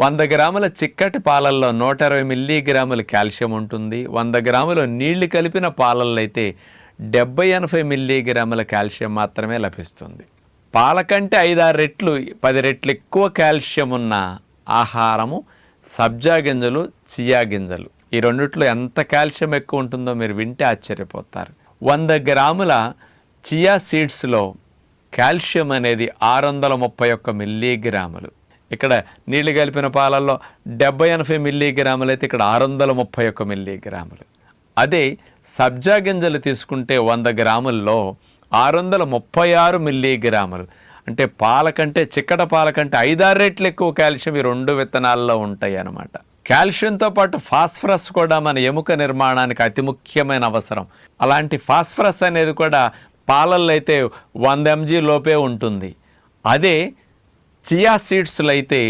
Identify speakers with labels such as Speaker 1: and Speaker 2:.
Speaker 1: వంద గ్రాముల చిక్కటి పాలల్లో నూట ఇరవై మిల్లీగ్రాములు కాల్షియం ఉంటుంది. వంద గ్రాముల నీళ్ళు కలిపిన పాలల్లో అయితే డెబ్బై ఎనభై మిల్లీగ్రాముల కాల్షియం మాత్రమే లభిస్తుంది. పాల కంటే ఐదారు రెట్లు పది రెట్లు ఎక్కువ కాల్షియం ఉన్న ఆహారము సబ్జా గింజలు చియా గింజలు. ఈ రెండిట్లో ఎంత కాల్షియం ఎక్కువ ఉంటుందో మీరు వింటే ఆశ్చర్యపోతారు. వంద గ్రాముల చియా సీడ్స్లో కాల్షియం అనేది ఆరు వందల ముప్పై ఒక్క మిల్లీగ్రాములు. ఇక్కడ నీళ్ళు కలిపిన పాలల్లో డెబ్బై ఎనభై మిల్లీగ్రాములు అయితే ఇక్కడ ఆరు వందల ముప్పై ఒక్క మిల్లీగ్రాములు. అదే సబ్జా గింజలు తీసుకుంటే వంద గ్రాముల్లో ఆరు వందల ముప్పై ఆరు మిల్లీగ్రాములు. అంటే పాల కంటే చిక్కట పాల కంటే ఐదారు రెట్లు ఎక్కువ కాల్షియం ఈ రెండు విత్తనాల్లో ఉంటాయి అన్నమాట కాల్షియంతో పాటు ఫాస్ఫరస్ కూడా మన ఎముక నిర్మాణానికి అతి ముఖ్యమైన అవసరం. అలాంటి ఫాస్ఫరస్ అనేది కూడా పాలల్లో అయితే వంద ఎంజీ లోపే ఉంటుంది. అదే చియా సీడ్స్లో అయితే